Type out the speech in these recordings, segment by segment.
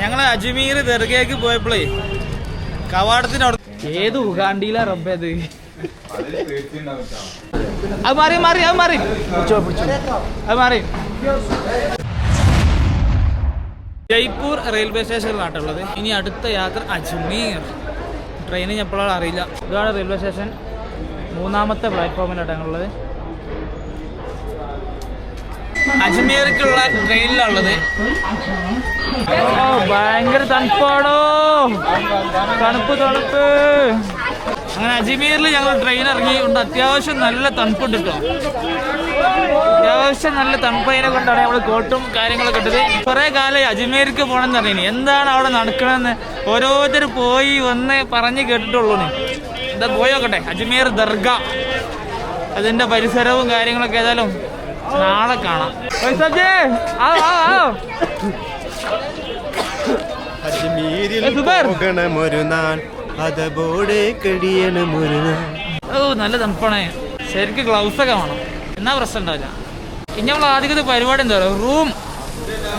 ഞങ്ങൾ അജ്മീർ ദർഗയ്ക്ക് പോയപ്പോഴേ കവാടത്തിന് ഏത് ഉഗാണ്ടിയിലാ റബ്ബേത് അത്? മാറി മാറി അത് മാറി. അത് മാറി. ജയ്പൂർ റെയിൽവേ സ്റ്റേഷനിലാട്ടുള്ളത് ഇനി അടുത്ത യാത്ര അജ്മീർ. ട്രെയിനിന് എപ്പോഴാണ് അറിയില്ല. ഇതാണ് റെയിൽവേ സ്റ്റേഷൻ. മൂന്നാമത്തെ പ്ലാറ്റ്ഫോമിലാണ് ഞങ്ങളുള്ളത്. അജ്മീർക്കുള്ള ട്രെയിനിലുള്ളത് ഭയങ്കര തണുപ്പാടോ? തണുപ്പ് തണുപ്പ്. അങ്ങനെ അജ്മീറിൽ ഞങ്ങൾ ട്രെയിൻ ഇറങ്ങി. കൊണ്ട് അത്യാവശ്യം നല്ല തണുപ്പുണ്ട് കേട്ടോ. അത്യാവശ്യം നല്ല തണുപ്പതിനെ കൊണ്ടാണ് നമ്മൾ കോട്ടും കാര്യങ്ങളൊക്കെ ഇട്ടത്. കുറെ കാലം അജ്മീർക്ക് പോകണമെന്ന് പറഞ്ഞു എന്താണ് അവിടെ നടക്കണമെന്ന് ഓരോരുത്തർ പോയി വന്ന് പറഞ്ഞ് കേട്ടിട്ടുള്ളൂ എന്താ പോയോക്കട്ടെ അജ്മീർ ദർഗ. അതിന്റെ പരിസരവും കാര്യങ്ങളൊക്കെ ഏതായാലും നാളെ കാണാം. ഓ നല്ല തണുപ്പാണ്. ശരിക്കും ഗ്ലൗസ് ഒക്കെ വേണം. എന്നാ പ്രശ്നം ഉണ്ടാവില്ല. ഇനി നമ്മൾ ആദ്യത്തെ പരിപാടി എന്താ പറയുക? റൂം.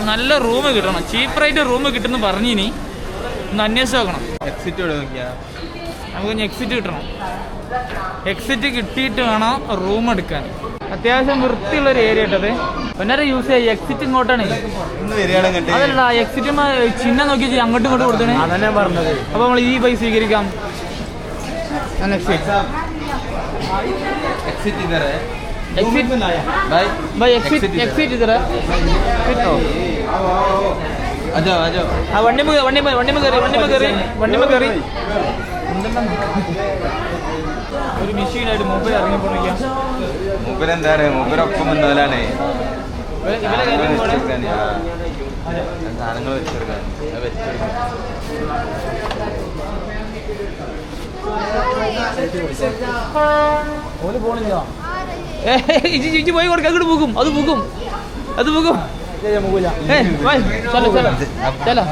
നല്ല റൂം കിട്ടണം. ചീപ്പ് റേറ്റ് റൂം കിട്ടുമെന്ന് പറഞ്ഞിനി. ഒന്ന് അന്വേഷിച്ച് നോക്കണം. എക്സിറ്റ് നോക്കിയാ? നമുക്ക് ഇനി എക്സിറ്റ് കിട്ടണം. എക്സിറ്റ് കിട്ടിയിട്ട് വേണം റൂം എടുക്കാൻ. അത്യാവശ്യം വൃത്തിയുള്ള ഒരു ഏരിയ ഇട്ടത് ഒന്നര യൂസ് ചെയ്യുക എക്സിറ്റ് ഇങ്ങോട്ടാണ്. അതല്ല എക്സിറ്റ് ചിഹ്നം നോക്കി അങ്ങോട്ടും ഇങ്ങോട്ട് കൊടുത്തണേ അതന്നെ പറഞ്ഞത്. അപ്പൊ നമ്മൾ ഈ പൈസ സ്വീകരിക്കാം. വണ്ടി വണ്ടി വണ്ടി ഒരു മെഷീനായിട്ട് മുമ്പേ ഇറങ്ങി പോയിക്കാം മൂപ്പരെന്താ പറയാ മൂപ്പരൊപ്പം പോണേ സാധനങ്ങൾ വെച്ചെടുക്കാൻ. വെച്ചെടുക്കാൻ. പോയി കൊടുക്ക അങ്ങോട്ട് പോകും. അത് പോകും. അത് പോകും. ഏയ്, വാ, ചലോ ചലോ ചലോ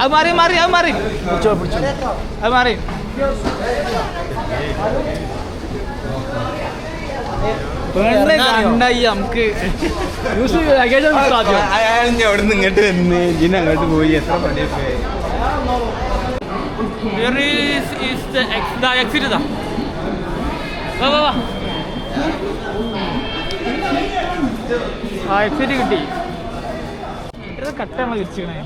അത് മാറി മാറി അത് മാറി. അത് മാറി. നമുക്ക്. അയാളിന്റെ അവിടെ നിന്ന് ഇങ്ങോട്ട് വന്ന് അങ്ങോട്ട് പോയി എത്ര പണിയൊക്കെ? ഇതാ. ആ എക്സിറ്റ് കിട്ടി. കട്ടാണ് വിരിച്ചിക്കണേ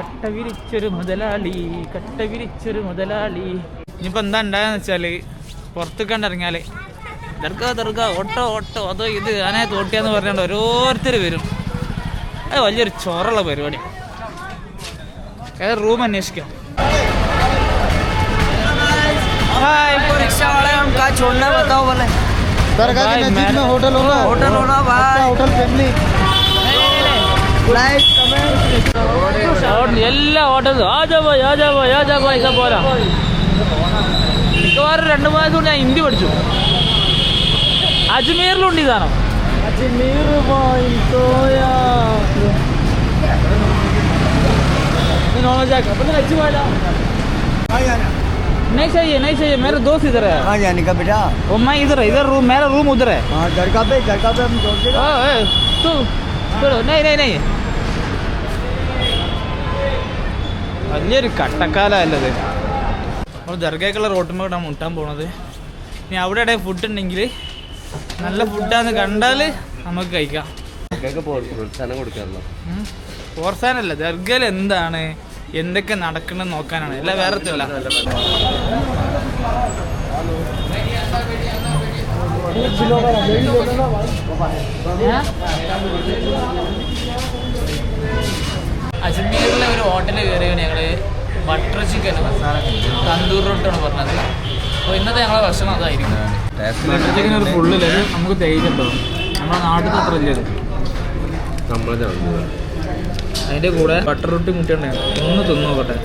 കട്ട വിരിച്ചൊരു മുതലാളി കട്ട വിരിച്ചൊരു മുതലാളി ഇനിയിപ്പോൾ എന്താ ഉണ്ടായെന്ന് വെച്ചാൽ പുറത്ത് കണ്ടിറങ്ങിയാൽ ദർഗ ദർഗ ഓട്ടോ ഓട്ടോ അതോ ഇത് ഞാനേ തോട്ടിയാന്ന് പറഞ്ഞുകൊണ്ട് ഓരോരുത്തർ വരും അത് വലിയൊരു ചോറുള്ള പരിപാടി ഏത് റൂം അന്വേഷിക്കാം ഹായ് रिक्शा वाले हम कहा छोड़ना है बताओ बोले दरगाह के नजदीक में होटल होगा होटल होना भाई होटल फैमिली लाइक അവിടെ എല്ലാ ഹോട്ടലും ആജാ ഭായ് ആജാ ഭായ് ആജാ ഭായ് ഇതാ പോരാ മിക്കവാറും രണ്ട് മാസം കൊണ്ട് ഞാൻ ഹിന്ദി പഠിച്ചു അജ്മീറിലുണ്ട് ഈ സാധനം अजमेर भाई तो नॉन वेज आएगा पता अच्छी बात नहीं चाहिए नहीं चाहिए मेरा दोस्त इधर है कहाँ जाने का बेटा वो मैं इधर है इधर रूम मेरा रूम उधर है हाँ दरगाह पे दरगाह पे हम छोड़ देगा ओ, ए, तू छोड़ो नहीं नहीं नहीं വലിയൊരു കട്ടക്കാലല്ലത് നമ്മൾ ദർഗയ്ക്കുള്ള റോട്ടുമ്പോൾ കൂടെ മുട്ടാൻ പോണത്. ഇനി അവിടെ ഇടയിൽ ഫുഡ് ഉണ്ടെങ്കിൽ നല്ല ഫുഡാന്ന് കണ്ടാൽ നമുക്ക് കഴിക്കാം. പ്രോത്സാഹനമല്ല ദർഗയിൽ എന്താണ് എന്തൊക്കെ നടക്കണമെന്ന് നോക്കാനാണ്. അല്ല വേറെ ഒന്നുമില്ല. അജ്മീറിലെ ഒരു ഹോട്ടലിൽ കയറിയാണ് ഞങ്ങൾ ബട്ടർ ചിക്കൻ തന്തൂർ റൊട്ടാണ് പറഞ്ഞത്. അപ്പോൾ ഇന്നത്തെ ഞങ്ങളെ ഭക്ഷണം അതായിരിക്കും. ബട്ടർ ചിക്കൻ ഒരു ഫുള്ളിൽ നമുക്ക് തേയിലുണ്ടോ നമ്മുടെ നാട്ടിൽ അത്ര ഇല്ലത്. അതിന്റെ അതിന്റെ കൂടെ ബട്ടർ റൊട്ടി മുട്ടിയുണ്ടായിരുന്നു ഒന്ന് തിന്നു നോക്കട്ടെ.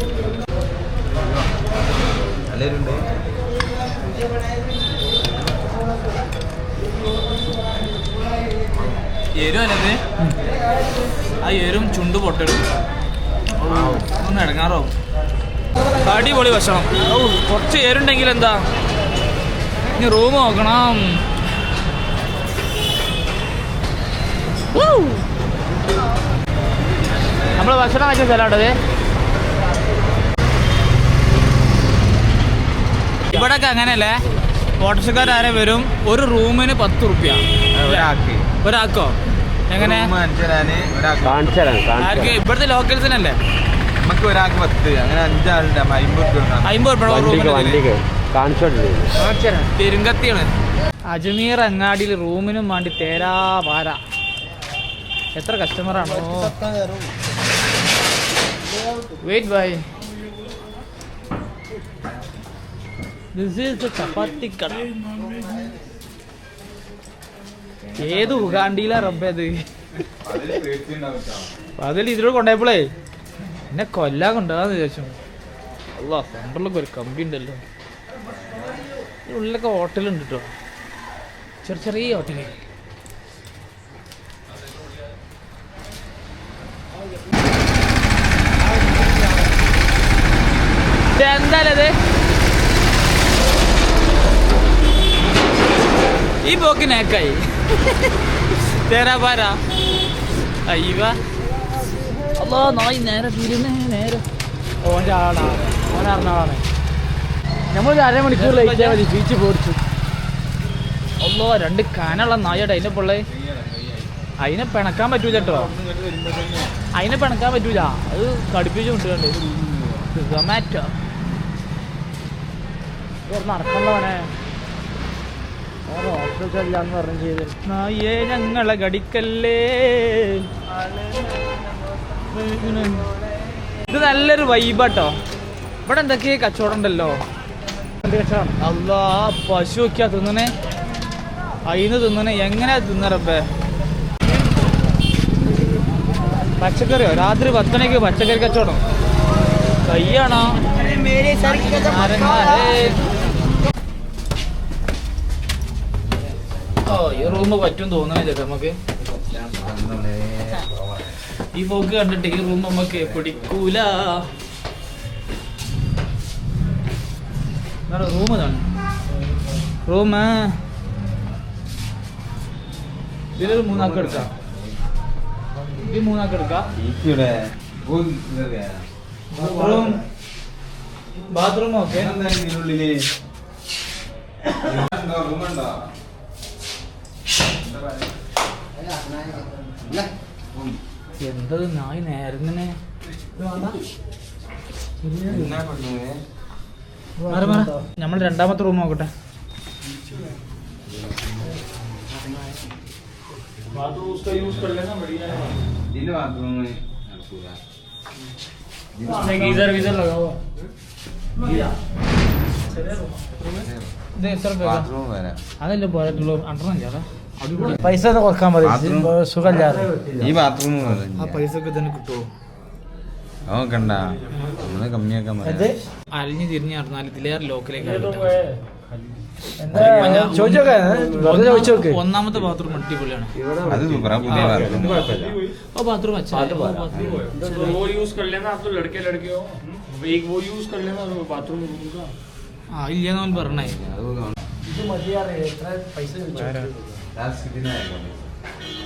എരുവല്ലേ ആ എരും ചുണ്ട് പൊട്ടെടുക്കും. ഒന്ന് ഇടങ്ങാറാവും. അടിപൊളി ഭക്ഷണം. ഓ കുറച്ച് എരുണ്ടെങ്കിൽ എന്താ? ഇനി റൂം നോക്കണം. നമ്മൾ ഭക്ഷണം വെച്ച സ്ഥലമാണത് ഇവിടൊക്കെ അങ്ങനെയല്ലേ? ഓട്ടോറിക്ഷക്കാരെ വരും ഒരു റൂമിന് പത്ത് റുപ്യ. ഒരാൾക്കോ? എങ്ങനെ? കാണിച്ചു കാണിച്ചു തരാം ഇവിടുത്തെ ലോക്കൽസിനല്ലേ നമുക്ക് ഒരാൾക്ക് പത്ത് അങ്ങനെ അഞ്ചാളുണ്ട് അമ്പത് രൂപ അമ്പത് രൂപ വണ്ടിക്ക് റൂമിന് വണ്ടിക്ക്. കാണിച്ചോട്ടില്ലേ പെരുങ്കത്തിയാണ്. അജ്മീർ അങ്ങാടിയിൽ റൂമിനും വേണ്ടി തേരാ വാര. എത്ര കസ്റ്റമറാണോ wait bye this is the chapati കട ഏത് ഉഗാണ്ടിയിലാ റബ്ബത് അതിൽ ഇതിലൂടെ കൊണ്ടുപോയപ്പോളേ എന്നെ കൊല്ലാൻ കൊണ്ടുപോകാന്ന് വിചാരിച്ചു. അല്ല സെൻട്രലൊക്കെ ഒരു കമ്പി ഉണ്ടല്ലോ. ഉള്ളിലൊക്കെ ഹോട്ടലുണ്ട് കേട്ടോ ചെറിയ ചെറിയ ഹോട്ടൽ. എന്തായാലത് ഈ പോക്ക് നേക്കായി തേരാ പാരാ. അയ്യവ. അല്ലോ നായി നേരെ തിരുന്നേ നേരെ. ഓന്റെ ആളാണ്. ഓൻ അറിഞ്ഞാളാണ് നമ്മൾ അരമണിക്കൂർ ലേറ്റ് മതി ബീച്ച് പോടിച്ചു അല്ലോ രണ്ട് കാനുള്ള നായട അതിനെ പിള്ളേ. അതിനെ പിണക്കാൻ പറ്റൂല കേട്ടോ അതിനെ പിണക്കാൻ പറ്റൂല. അത് കടുപ്പിച്ച് കൊണ്ടുപോണ്ട് സൊമാറ്റോ നടക്കണ്ടവനെ നായേ ഞങ്ങളെ ഗടിക്കല്ലേ ഇത് നല്ലൊരു വൈബാട്ടോ. ഇവിടെ എന്തൊക്കെ കച്ചവടം ഉണ്ടല്ലോ അല്ലാ പശു ഒക്കെയാ തിന്നണേ. അയിന്ന് തിന്നണേ. എങ്ങനെയാ തിന്നറപ്പേ പച്ചക്കറിയോ? രാത്രി പത്തണിക്ക് പച്ചക്കറി കച്ചവടം. കയ്യാണോ നാരങ്ങ, ഏയ്. ഓ ഈ റൂം പറ്റും തോന്നണേ ചേട്ടാ നമുക്ക്. ഈ പോക്ക് കണ്ടിട്ട് ഈ റൂം നമുക്ക് പിടിക്കൂല. റൂം ഇതാണ്. റൂം ഇതിലൊരു മൂന്നാക്ക എടുക്കാം. ഇത് മൂന്നാക്ക എടുക്കാം. ബാത്റൂം ബാത്റൂം ഓക്കെ ഒക്കെ ഇതിനുള്ളിൽ? റൂമുണ്ടോ എന്തത് നായി നേരുന്നേ എന്നാ കൊണ്ടുപോയേ നമ്മൾ രണ്ടാമത്തെ റൂം നോക്കട്ടെ ഇതില് ബാത്റൂം നടക്കൂല गीजर वीजर लगा हुआ ഇത് എത്ര രൂപ ബാത്റൂം വരാം അതല്ലേ പോയിട്ടുള്ളൂ അണ്ടർന്ന് ചേട്ടാ അടിപൊളി പൈസ കൊടുക്കാൻ മതി. സുഖമില്ലാതെ ഈ ബാത്റൂം ആ അലിഞ്ഞു തിരിഞ്ഞ് നടന്നാൽ ഇതിലേറെ ലോക്കിലേക്ക് ഒന്നാമത്തെ ബാത്റൂം അടിപൊളിയാണ്. ബാത്റൂം. ആ പറഞ്ഞേ. പൈസ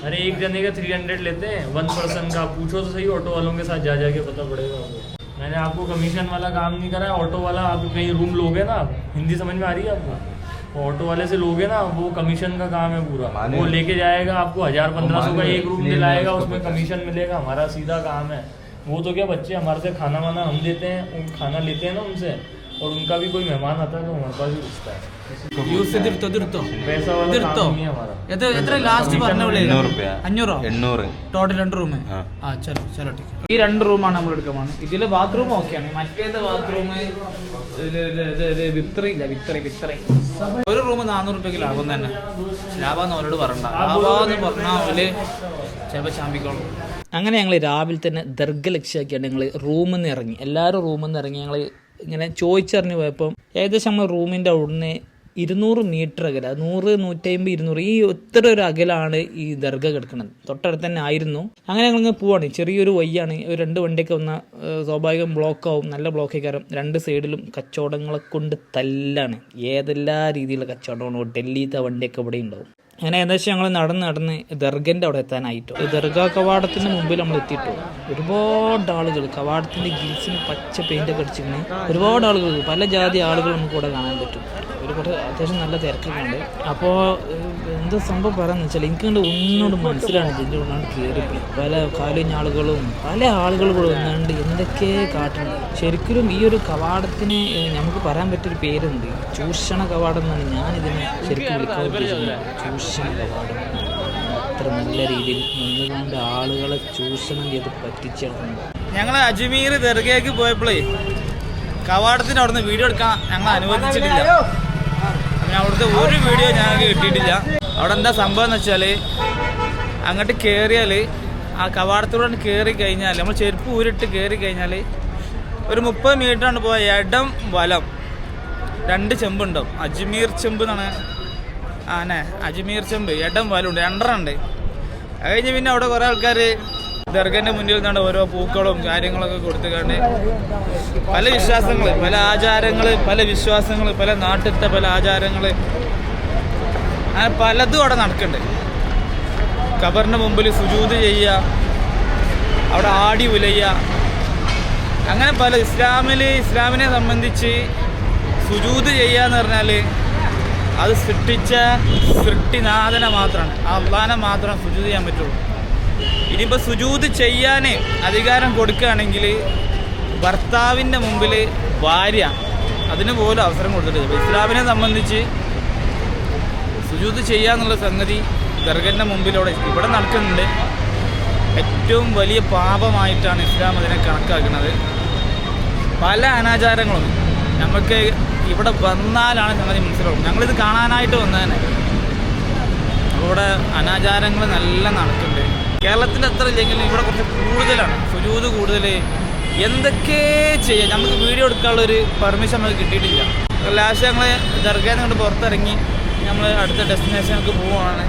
अरे एक जने का थ्री हंड्रेड लेते हैं। वन पर्सन का। पूछो तो सही ऑटो वालों के साथ जा जाके पता पड़ेगा आपको। मैंने आपको कमीशन वाला काम नहीं करा है ऑटो वाला आप कहीं रूम लोगे ना हिंदी समझ में आ रही है आपको? ऑटो वाले से लोगे ना वो कमीशन का काम है पूरा। वो लेके जाएगा आपको हज़ार पंद्रह सौ का एक रूम दिलाएगा उसमें कमीशन मिलेगा। हमारा सीधा काम है। वो तो क्या बच्चे हमारे से खाना वाना हम देते हैं उन खाना लेते हैं ना उनसे और उनका भी कोई मेहमान आता है तो हमारे पास भी रिश्ता है। ഈ രണ്ട് റൂമാണ് നമ്മൾ എടുക്കുന്നത് ബാത്റൂം ഓക്കെയാണ് മറ്റേത് ബാത്റൂം വിത്രയില്ല വിത്ര വിത്ര ഒരു റൂം നാനൂറ് ലാഭം തന്നെ. ലാഭം അവരോട് പറയണ്ട. ലാഭം പറഞ്ഞാൽ അവർ ചാമ്പിക്കോളും. അങ്ങനെ ഞങ്ങൾ രാവിലെ തന്നെ ദീർഘലക്ഷ്യമാക്കിയാണ് ഞങ്ങൾ റൂമിൽ നിന്ന് ഇറങ്ങി. എല്ലാവരും റൂമിൽ നിന്ന് ഇറങ്ങി. ഞങ്ങൾ ഇങ്ങനെ ചോദിച്ചറിഞ്ഞ് പോയപ്പോൾ ഏകദേശം നമ്മൾ റൂമിന്റെ അവിടുന്ന് ഇരുന്നൂറ് മീറ്റർ അകല നൂറ് നൂറ്റമ്പത് ഇരുന്നൂറ് ഈ ഒത്തിരി ഒരു അകലാണ് ഈ ദർഗ കിടക്കുന്നത്. തൊട്ടടുത്ത് തന്നെ ആയിരുന്നു. അങ്ങനെ ഞങ്ങൾ പോവാണ്. ചെറിയൊരു വയ്യാണ് ഒരു രണ്ട് വണ്ടിയൊക്കെ വന്ന സ്വാഭാവികം ബ്ലോക്കാവും നല്ല ബ്ലോക്ക് കയറും രണ്ട് സൈഡിലും കച്ചവടങ്ങളെ കൊണ്ട് തല്ലാണ്. ഏതെല്ലാ രീതിയിലുള്ള കച്ചവടമാണോ ഡൽഹിത്തെ വണ്ടിയൊക്കെ ഇവിടെ ഉണ്ടാവും. അങ്ങനെ ഏകദേശം ഞങ്ങൾ നടന്ന് നടന്ന് ദർഗന്റെ അവിടെ എത്താനായിട്ടു. ദർഗ കവാടത്തിന് മുമ്പിൽ നമ്മൾ എത്തിയിട്ടു. ഒരുപാട് ആളുകൾ കവാടത്തിന്റെ ഗിൽസിന് പച്ച പെയിന്റ് ഒക്കെ അടിച്ചിങ്ങനെ ഒരുപാട് ആളുകൾ പല ജാതി ആളുകൾ നമുക്ക് ഇവിടെ കാണാൻ പറ്റും. ഒരു കുറേ അത്യാവശ്യം നല്ല തിരക്കൊക്കെ അപ്പോൾ എന്താ സംഭവം പറയാന്ന് വെച്ചാൽ എനിക്ക് കണ്ട് ഒന്നുകൊണ്ട് മനസ്സിലാണ് ഇതിന്റെ ഉള്ളാണ്ട് കയറി പല കാലിഞ്ഞ ആളുകളും പല ആളുകളും കൂടെ വന്നാണ്ട് എന്തൊക്കെ കാട്ടുണ്ട് ശരിക്കും ഈ ഒരു കവാടത്തിന് നമുക്ക് പറയാൻ പറ്റിയൊരു പേരുണ്ട്. ചൂഷണ കവാടം എന്നാണ് ഞാനിതിനെ ശരിക്കും വിളിക്കാൻ ചൂഷണ കവാടം. അത്ര നല്ല രീതിയിൽ നിന്നുകൊണ്ട് ആളുകളെ ചൂഷണം ചെയ്ത് പറ്റിച്ചെടുക്കുന്നു ഞങ്ങൾ അജ്മീർ ദർഗയ്ക്ക് പോയപ്പോഴേ കവാടത്തിന് അവിടുന്ന് വീഡിയോ എടുക്കാൻ ഞങ്ങൾ അനുവദിച്ചിട്ടില്ല. പിന്നെ അവിടുത്തെ ഒരു വീഡിയോ ഞാൻ കിട്ടിയിട്ടില്ല. അവിടെ എന്താ സംഭവം എന്ന് വെച്ചാൽ അങ്ങോട്ട് കയറിയാൽ ആ കവാടത്തിലൂടെ കയറി കഴിഞ്ഞാൽ നമ്മൾ ചെരുപ്പ് ഊരിട്ട് കയറി കഴിഞ്ഞാൽ ഒരു മുപ്പത് മീറ്ററാണ് പോയ ഇടം വലം. രണ്ട് ചെമ്പുണ്ടാവും. അജ്മീർ ചെമ്പ് എന്നാണ്. ആനെ അജ്മീർ ചെമ്പ്. ഇടം വലുണ്ട്. രണ്ടെണ്ണം ഉണ്ട്. അത് കഴിഞ്ഞ് പിന്നെ അവിടെ കുറേ ആൾക്കാർ ദർഗന്റെ മുന്നിൽ നിന്നാണ് ഓരോ പൂക്കളും കാര്യങ്ങളൊക്കെ കൊടുത്തുകൊണ്ട് പല വിശ്വാസങ്ങൾ പല ആചാരങ്ങൾ പല വിശ്വാസങ്ങൾ പല നാട്ടിലത്തെ പല ആചാരങ്ങൾ അങ്ങനെ പലതും അവിടെ നടക്കുന്നുണ്ട് ഖബറിന് മുമ്പിൽ സുജൂത് ചെയ്യുക അവിടെ ആടി ഉലയ്യ അങ്ങനെ പല ഇസ്ലാമിൽ ഇസ്ലാമിനെ സംബന്ധിച്ച് സുജൂത് ചെയ്യുക എന്ന് പറഞ്ഞാൽ അത് സൃഷ്ടിച്ച സൃഷ്ടിനാഥനെ മാത്രമാണ്. ആ അള്ളാനെ മാത്രം സുജൂത് ചെയ്യാൻ പറ്റുള്ളൂ. ഇനിയിപ്പോൾ സുജൂത് ചെയ്യാൻ അധികാരം കൊടുക്കുകയാണെങ്കിൽ ഭർത്താവിന്റെ മുമ്പിൽ ഭാര്യ അതിന് പോലും അവസരം കൊടുത്തിട്ടില്ല. ഇസ്ലാമിനെ സംബന്ധിച്ച് സുജൂത് ചെയ്യാന്നുള്ള സംഗതി ദർഗന്റെ മുമ്പിലൂടെ ഇവിടെ നടക്കുന്നുണ്ട്. ഏറ്റവും വലിയ പാപമായിട്ടാണ് ഇസ്ലാം അതിനെ കണക്കാക്കുന്നത്. പല അനാചാരങ്ങളും നമുക്ക് ഇവിടെ വന്നാലാണ് സംഗതി മനസ്സിലാവും ഞങ്ങളിത് കാണാനായിട്ട് വന്നതന്നെ. ഇവിടെ അനാചാരങ്ങൾ നല്ല നടക്കുന്നുണ്ട്. കേരളത്തിൽ അത്ര ഇല്ലെങ്കിലും ഇവിടെ കുറച്ച് കൂടുതലാണ്. സുജൂത് കൂടുതൽ എന്തൊക്കെ ചെയ്യാം? നമുക്ക് വീഡിയോ എടുക്കാനുള്ള ഒരു പെർമിഷൻ നമുക്ക് കിട്ടിയിട്ടില്ല. ലാസ്റ്റ് ഞങ്ങൾ ദർഗയിൽ നിന്ന് പുറത്തിറങ്ങി നമ്മൾ അടുത്ത ഡെസ്റ്റിനേഷനൊക്കെ പോവുകയാണ്